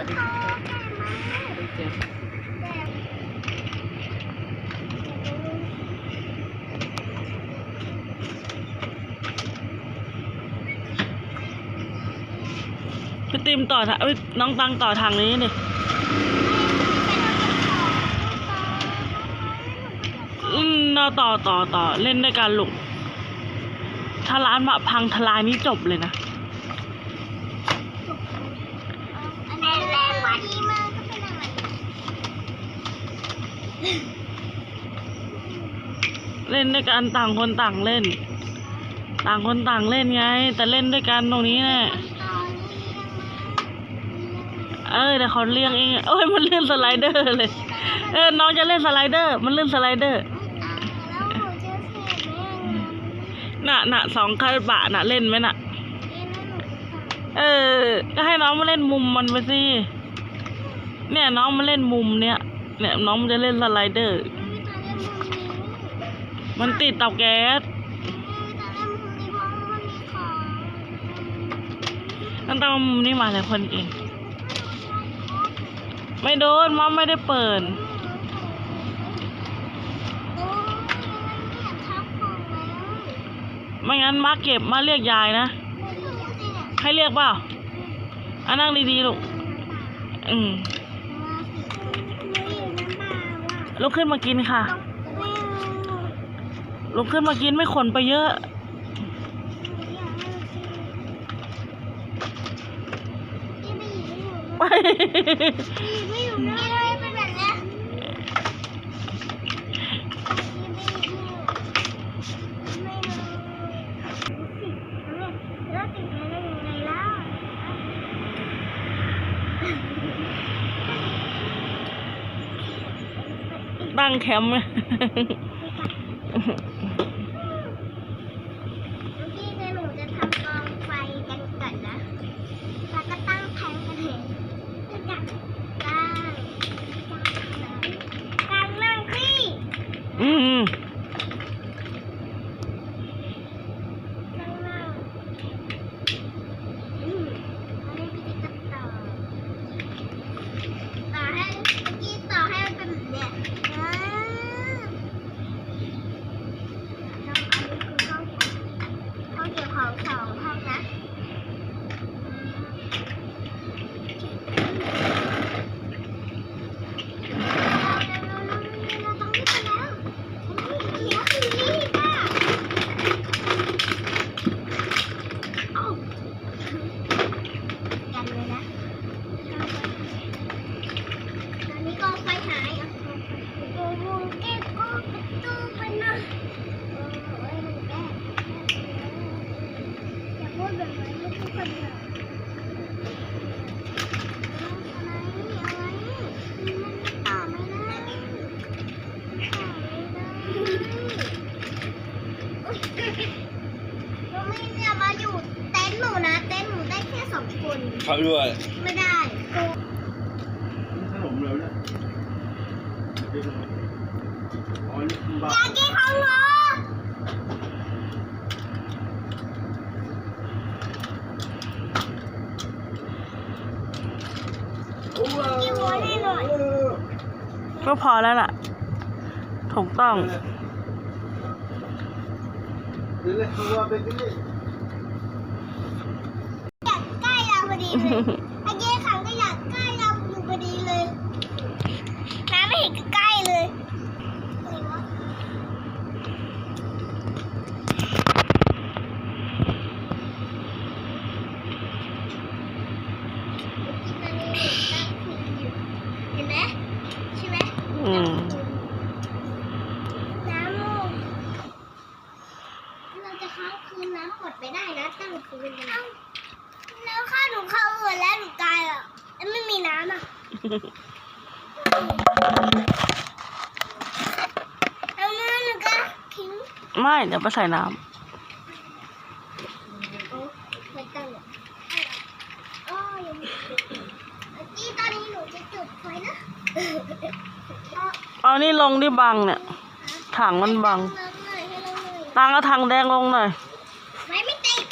วัสดีครับดีเจ๊พี่ติมต่อทางเอ้ยน้องตังต่อทางนี้นี่อืมเราต่อต่อต่อเล่นด้วยกันลูกถ้าร้านมาพังทลายนี้จบเลยนะ เล่นด้วยกันต่างคนต่างเล่น ต่างคนต่างเล่นไง แต่เล่นด้วยกันตรงนี้แน่ตอนนี้เออแต่เขาเลี้ยงเองโอ้ยมันเลื่อนสไลเดอร์เลย เออน้องจะเล่นสไลเดอร์ มันเลื่อนสไลเดอร์หนะหนะน่ะสองคาบะน่ะเล่นไหมน่ะ เออ ก็ให้น้องมาเล่นมุมมันไปสิเนี่ยน้องมาเล่นมุมเนี้ย เนี่ยน้องมันจะเล่นสไลเดอร์ มันติดเตาแก๊สนั่นตามมุมนี้มาแต่คนเอง ไม่โดนมอมไม่ได้เปิดไม่งั้นมาเก็บมาเรียกยายนะ ให้เรียกเปล่าอะนั่งดีๆลูก อืม ลุกขึ้นมากินค่ะ ลุกขึ้นมากินไม่ขนไปเยอะไปไม่อยู่นะไม่เป็นแบบนี้ไม่รู้แล้วติดมาได้ยังไงล่ะ ตั้งแคมป์ เมื่อกี้เนี่ยหนูจะทำกองไฟกันก่อนนะ แล้วก็ตั้งแผงกันเลยแล้วก็ตั้งตั้งนั่งสิ อืม ตั้งนั่งอืมอันนี้พี่ติ๊กต่อต่อให้เมื่อกี้ต่อให้มันเป็นแบบเนี้ยอ่าแล้วอันนี้คือห้องห้องเก็บของสองห้องนะ พูดแบบนี้ทุกคนเลย อะไรอะไรมันต่อไม่ได้ต่อไม่ได้อุ๊ย หนูไม่เนี่ยมาอยู่เต็นท์หนูนะ เต็นท์หนูได้แค่สองคน เขาด้วยไม่ได้กูขนมเร็วเนี่ยอ๋อนี่บ้าอยากกินของหนูกินหัวนี่หน่อย ก็พอแล้วล่ะ ถูกต้อง เดี๋ยวเลยเขาว่าไปกินนี่ อยากใกล้เราพอดีเลยไอ้เย้ขังก็อยากใกล้เราอยู่พอดีเลย น้ำไม่เห็นใกล้เลยเห็นไหมใช่ไหม อืม น้ำมูกเราจะค้างคืนน้ำหมดไปได้นะตั้งคืนนะแล้วข้าหนูเข้าเอือแล้วหนูตายอะแล้วไม่มีน้ำอะแล้วมือหนูก็ทิ้ง ไม่ เดี๋ยวไปใส่น้ โอ้ไม่ต้องหรอกอ๋อยังไม่เมื่อกี้ตอนนี้หนูจะจุดไฟนะอ๋อำเอานี่ลงที่บังเนี่ย ถังมันบังให้น้ำหน่อยให้น้ำหน่อยตังเอาถังแดงลงหน่อย ไม่ไม่ติด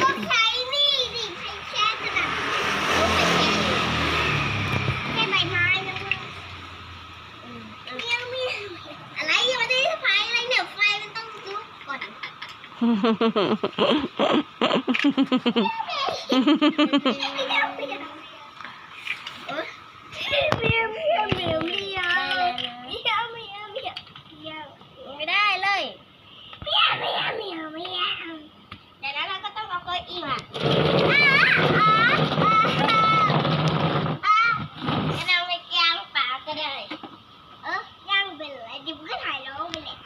ก็ใช้นี่ดิใช้แค่กระดาษก็ไปแค่ ไม่ได้เลยเมียวเมียวเมียวเมียวเดี๋ยวนั้นเราก็ต้องเอาเก้าอี้มาอ้าอ้าอ้าอ้าจะนำไปย่างปลาก็ได้ เออย่างเป็นไรดิบก็ถ่ายน้องไปเลย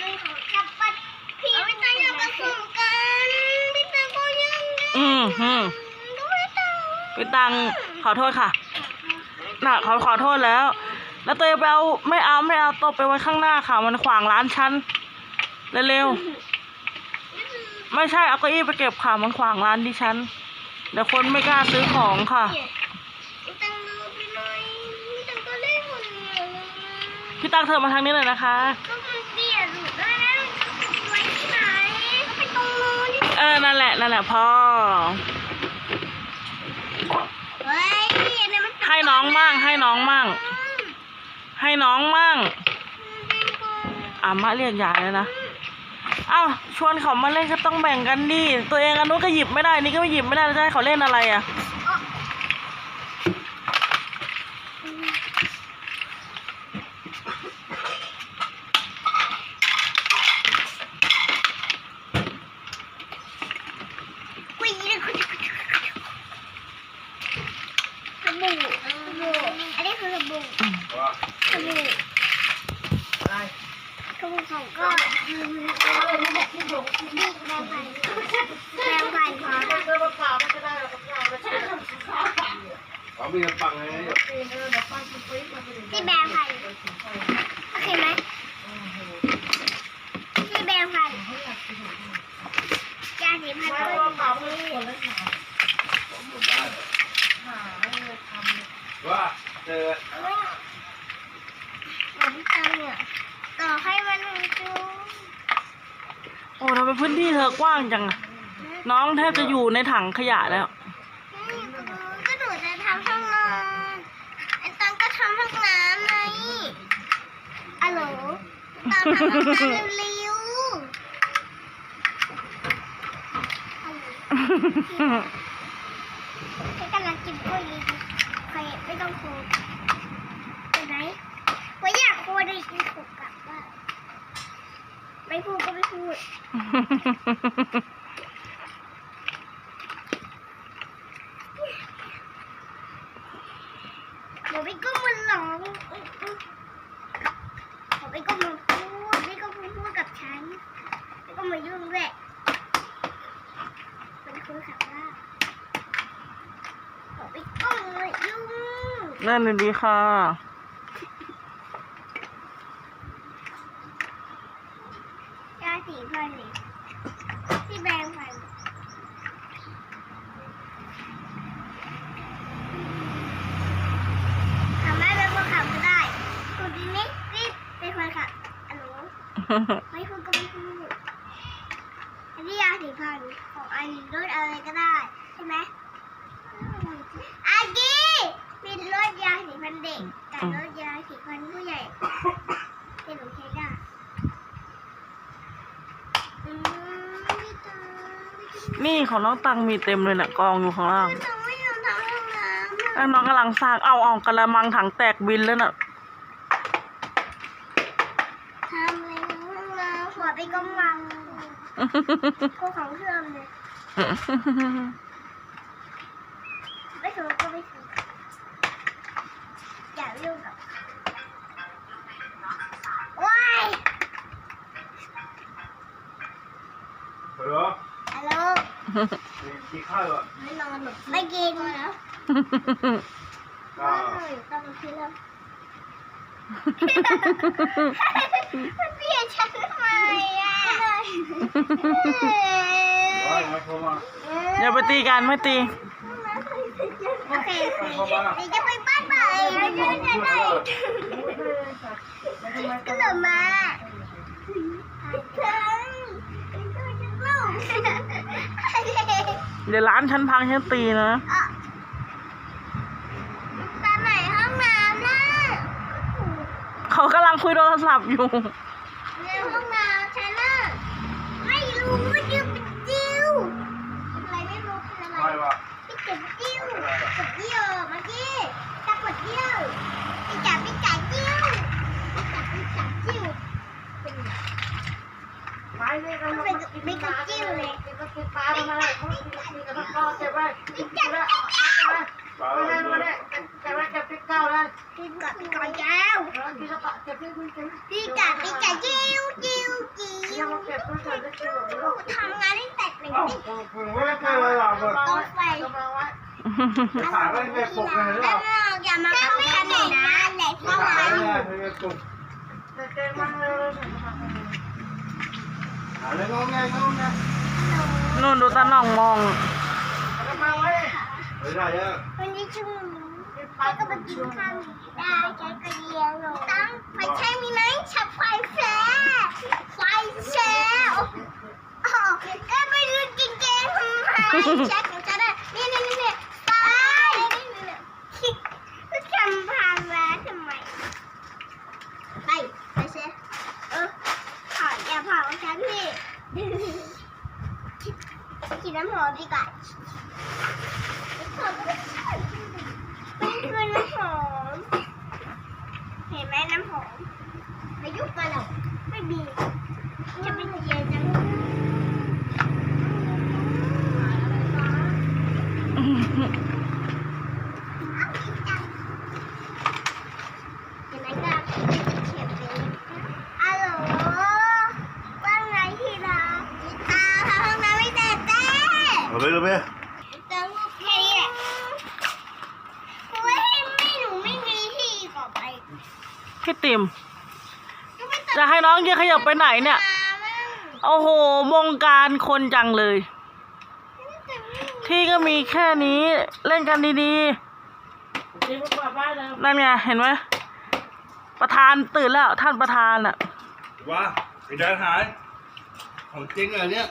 มึงขอขับปัดพี่ไม่ต้องยังมาส่งกันพี่ตังก็ยังได้ อืมอืม ด้วยตัง พี่ตังขอโทษค่ะน่ะเขาขอโทษแล้ว แล้วตัวเองไปเอาไม่เอาไม่เอาโต๊ะไปไว้ข้างหน้าค่ะ มันขวางร้านฉันเร็วๆไม่ใช่เอาเก้าอี้ไปเก็บค่ะ มันขวางร้านดิฉันเดี๋ยวคนไม่กล้าซื้อของค่ะ พี่ตังดูไปหน่อยพี่ตังก็เล่นคนเดียวพี่ตังเธอมาทางนี้เลยนะคะก็มันเบียดหนูด้วยนะไว้ที่ไหนก็ไปตรงนู้นดิเออ นั่นแหละ นั่นแหละพ่อ เฮ้ยอัน นั้นมันให้น้องมั่งให้น้องมั่ง ให้น้องมั่งอามาเรียกยายแล้วนะอ้าวชวนเขามาเล่นก็ต้องแบ่งกันดิตัวเองอันนู้นก็หยิบไม่ได้นี่ก็ไม่หยิบไม่ได้แล้วจะให้เขาเล่นอะไรอะ คุยเลยคุยสบู่สบู่อันนี้คือสบู่ ว่า สบู่ อะไร สบู่สองก้อนแปรงฟันแปรงฟันค่ะ เจอมะพร้าวไม่ก็ได้หรอกมะพร้าวแล้วใช่ไหม เขามีกระปังไงปีนเออเดี๋ยวปั้นปุ๊บปิ๊บมาไปที่แปรงฟันโอเคไหมที่แปรงฟันยาสีฟันมาด้วยมะพร้าวไม่ควรเลยค่ะหาไม่เลยทำว่าเจอเหมือนกันเนี่ยต่อให้มันจูโอ้ทำไมพื้นที่เธอกว้างจังอะน้องแทบจะอยู่ในถังขยะแล้ว ก็หนูจะทำห้องนอนไอ้ตังก็ทำห้ องน้ำไงอะโหลตามทำห้องน้ำเร็วๆฉันกำลังกินกล้วยดีๆใครไม่ต้องโคไปไหนว่าอยากโคได้กินขบกลับว่าไม่พูดก็ไม่พูด เดี๋ยวพี่ก็มาร้องอื้ออื้อเดี๋ยวพี่ก็มาพูดพี่ก็มาพูดกับฉันพี่ก็มายุ่งด้วยเป็นคนขับว่าเดี๋ยวพี่ก็มายุ่ง นั่นเลยดีค่ะ ยาสีฟันนี่ที่แบรงฟันทำได้เป็นคนขับก็ได้คุณทีนี้รีบเป็นคนขับอันนู้นไม่พูดก็ไม่พูดอันนี้ยาสีฟันของอันนี้รถอะไรก็ได้ ใช่ไหมอันนี้มีรถยาสีฟันเด็กกับรถยาสีฟันผู้ใหญ่ที่หนูใช้ได้อืมพี่ตา นี่ของน้องตังมีเต็มเลยน่ะกองอยู่ข้างล่างพี่ตาไม่ยอมทำห้องน้ำแล้วอะน้องกำลังสร้างเอาเอากระมังถังแตกบินแล้วน่ะทำเลยนะห้องน้ำหัวไปกำลังก็ของเชื่อมเลยไม่ถูกก็ไม่ถูกอย่ายุ่งกับ กินข้าวอะไม่นอนหรอกไม่กินแล้วก็ต้องกินแล้วมันเปลี่ยนฉันทำไมอะอย่าไปตีกันไม่ตีโอเคเดี๋ยวจะไปบ้านใหม่แล้วจะได้ก็หนูมาเพิ่ง เดี๋ยวร้านฉันพังฉันตีนะอะตอนไหนห้องน้ำน่ะเขากำลังคุยโทรศัพท์อยู่เห้องน้ำฉันน่ะไม่รู้ว่าจิ้วเป็นจิ้วอะไรไม่รู้เป็นอะไร ใครวะ พี่เจ็บจิ้วกดเยี่ยวเมื่อกี้จะกดเยี่ยวพี่จ๋าพี่จ๋าจิ้วพี่จ๋าพี่จ๋าจิ้วเป็นไง ไปเลยกัน ไม่กดไม่กดจิ้วเลย กินก็กินปลาทำอะไรเขากินกินกันก็เก็บไว้ พี่ เก็ จ๋า บไว้ ปลา เอา อะไร ไปเลยมาเนี่ยเก็บไว้เก็บพริกเก้าเลย พี่กดพี่กดแล้ว กินแล้วก็เก็บพริกคุณกิน พี่ จ๋าพี่จ๋าจิ้วจิ้วจิ้ยัวงมาเก็บคุณกินได้กินหรือทำงานตั้แต่เป็นเอ้าเด็กมึงไม่เคยเลยหรอมึงต้องไฟกำลังไว้าไม่เปลุกเลยหรแล้อวเราอย่ามาเข้าแค่นี้นะแหละต้องขายมาไม่ลุกเด็กๆมันเลยขายเลยงงไงงงไงนู่นดูตาหน่องมองไปได้เยอะวันนี้ชุ่มกินปไปก็ไปกินข้าวได้ใช้กระเดียงตั้งไฟแช่มีไหมฉับไฟแช่ไฟแช่อ๋อก็ไม่รู้จริงๆทำไมแช่ของฉันอะนี่นี่นี่นี่ไฟก็ทำพังแล้วทำไมไปไปแช่เออเผาอย่าเผาฉันพี่กินน้ำหอมดีกว่า มันคือน้ำหอม เห็นไหมน้ำหอมไม่ยุบมาหรอกไม่มีจะเป็นเย็นจังเอาอีกจังเห็นไหมก็เขียนไปฮัลโหลว่าไงที่รักอ้าวทำห้องน้ำไม่เสร็จเต้ เอาไปเลยไป เติมแค่นี้แหละเพราะว่าไม่หนูไม่มีที่ต่อไป พี่ติมก็ไม่ต้องจะให้น้องเยขยับไปไหนเนี่ยมามั่งโอ้โหวงการคนจังเลยแต่ไม่มีที่ก็มีแค่นี้เล่นกันดีกินกลับบ้านเลยๆนั่นไงเห็นไหมประธานตื่นแล้วท่านประธานอะว่าไอ้เดินหายของจริงเหรอเนี่ย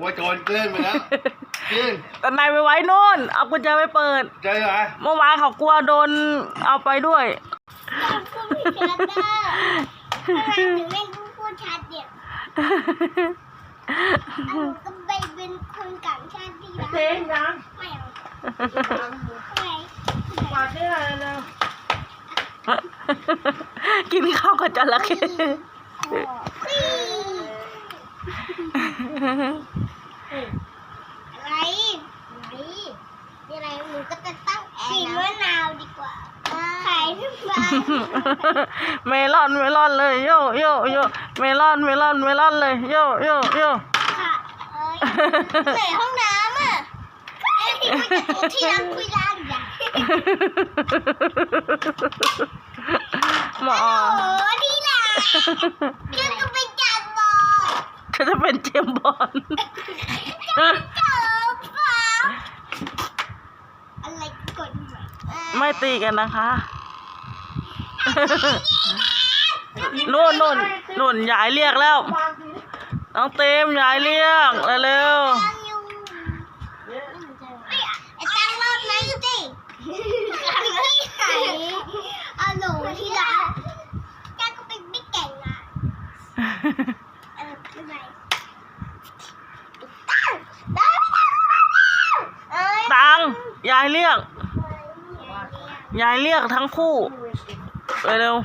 ว่าโจรเกลื่อนไปแล้วจริงแต่นายไปไว้โน่น เอากุญแจไปเปิดใจเหรอเมื่อวานเขากลัวโดนเอาไปด้วย พูดไม่ชัดเด้อทำไมถึงไม่พูดชัดเดี๋ยวหนูก็ไปเป็นคนกลางชาติดีนะเต็งยังไม่เอาล้างมือไม่กวาดได้เลยเร็วกินข้าวกับจระเข้อะไรนี่นี่อะไรหนูก็จะตั้งแอร์กินมะนาวดีกว่า ขายทุกวัน เมลอนเมลอนเลยโยโยโยเมลอนเมลอนเมลอนเลยโยโยโยค่ะเอ้ยไหนห้องน้ำอะไอ้พี่คุยกับตัวที่รักคุยร้านอย่างหมอโอ้ดีนะเดี๋ยวก็ไปจับบอลเขาจะเป็นเจมส์บอล จบบอลอะไรกดหน่อย ไม่ตีกันนะคะนู่นนู่นนู่นยายเรียกแล้ววางทีน้องเต็มยายเรียกเร็วตั้งอยู่ไอ้ตั้งรอบไหนอยู่ดิกันไม่ไหนอะโหลที่รักแกก็เป็นไม่เก่งอะ ๆ เออไม่ไหนตั้งได้ไม่ได้เอ้ย ตังยายเรียก ยายเรียกทั้งคู่ เร็ว